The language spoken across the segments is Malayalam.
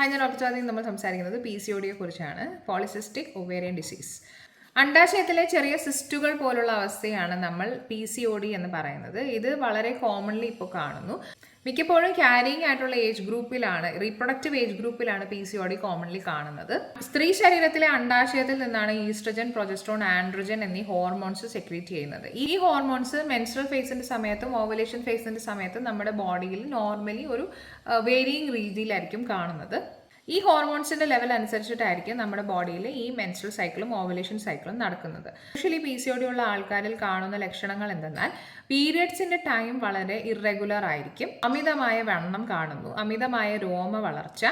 ഹായ് ഞാൻ ഡോക്ടർ നമ്മൾ സംസാരിക്കുന്നത് പി സി ഒ ഡിയെ കുറിച്ചാണ്. പോളിസിസ്റ്റിക് ഒവേറിയൻ ഡിസീസ് അണ്ടാശയത്തിലെ ചെറിയ സിസ്റ്റുകൾ പോലുള്ള അവസ്ഥയാണ് നമ്മൾ പി സി ഒ ഡി എന്ന് പറയുന്നത്. ഇത് വളരെ കോമൺലി ഇപ്പോൾ കാണുന്നു. മിക്കപ്പോഴും ക്യാരിങ് ആയിട്ടുള്ള ഏജ് ഗ്രൂപ്പിലാണ് reproductive age ഗ്രൂപ്പിലാണ് P C O D commonly കാണുന്നത്. സ്ത്രീ ശരീരത്തിലെ അണ്ടാശയത്തിൽ നിന്നാണ് ഈസ്ട്രജൻ പ്രൊജസ്ട്രോൺ ആൻഡ്രജൻ എന്നീ ഹോർമോൺസ് സെക്രീറ്റ് ചെയ്യുന്നത്. ഈ ഹോർമോൺസ് മെൻസ്ട്രൽ ഫേസിന്റെ സമയത്തും ഓവലേഷൻ ഫേസിന്റെ സമയത്തും നമ്മുടെ ബോഡിയിൽ നോർമലി ഒരു വേരിയിങ് രീതിയിലായിരിക്കും കാണുന്നത്. ഈ ഹോർമോൺസിന്റെ ലെവൽ അനുസരിച്ചിട്ടായിരിക്കും നമ്മുടെ ബോഡിയിൽ ഈ മെൻസ്ട്രൽ സൈക്കിളും ഓവലേഷൻ സൈക്കിളും നടക്കുന്നത്. യൂഷ്വലി പി സി ഒ ഉള്ള ആൾക്കാരിൽ കാണുന്ന ലക്ഷണങ്ങൾ എന്തെന്നാൽ പീരിയഡ്സിന്റെ ടൈം വളരെ ഇറഗുലർ ആയിരിക്കും. അമിതമായ വണ്ണം കാണുന്നു അമിതമായ രോമ വളർച്ച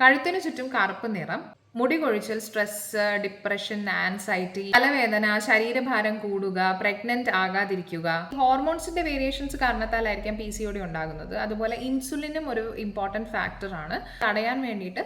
കഴുത്തിനു ചുറ്റും കറുപ്പ് നിറം മുടി കൊഴിച്ചൽ സ്ട്രെസ് ഡിപ്രഷൻ ആൻസൈറ്റി തലവേദന ശരീരഭാരം കൂടുക പ്രഗ്നന്റ് ആകാതിരിക്കുക. ഹോർമോൺസിന്റെ വേരിയേഷൻസ് കാരണത്താലായിരിക്കാം പി സി ഒ ഡി ഉണ്ടാകുന്നത്. അതുപോലെ ഇൻസുലിനും ഒരു ഇമ്പോർട്ടന്റ് ഫാക്ടറാണ് തടയാൻ വേണ്ടിയിട്ട്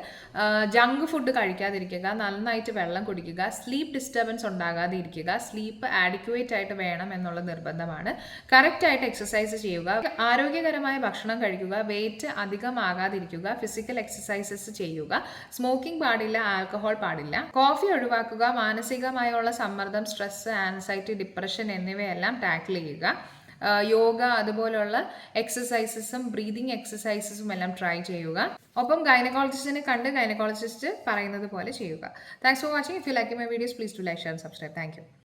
ജങ്ക് ഫുഡ് കഴിക്കാതിരിക്കുക നന്നായിട്ട് വെള്ളം കുടിക്കുക സ്ലീപ്പ് ഡിസ്റ്റർബൻസ് ഉണ്ടാകാതിരിക്കുക സ്ലീപ്പ് ആഡിക്വേറ്റ് ആയിട്ട് വേണം എന്നുള്ള നിർബന്ധമാണ്. കറക്റ്റ് ആയിട്ട് എക്സസൈസ് ചെയ്യുക ആരോഗ്യകരമായ ഭക്ഷണം കഴിക്കുക വെയിറ്റ് അധികമാകാതിരിക്കുക ഫിസിക്കൽ എക്സസൈസസ് ചെയ്യുക സ്മോക്കിംഗ് പാടില്ല ആൽക്കഹോൾ പാടില്ല. കോഫി ഒഴിവാക്കുക മാനസികമായുള്ള സമ്മർദ്ദം സ്ട്രെസ് ആൻസൈറ്റി ഡിപ്രഷൻ എന്നിവയെല്ലാം ടാക്കിൾ ചെയ്യുക. യോഗ അതുപോലുള്ള എക്സസൈസസും ബ്രീതിങ് എക്സസൈസസും എല്ലാം ട്രൈ ചെയ്യുക. ഒപ്പം ഗൈനക്കോളജിസ്റ്റിനെ കണ്ട് ഗൈനക്കോളജിസ്റ്റ് പറയുന്നത് പോലെ ചെയ്യുക. Thanks for watching. If you like my videos please to like share subscribe. Thank you.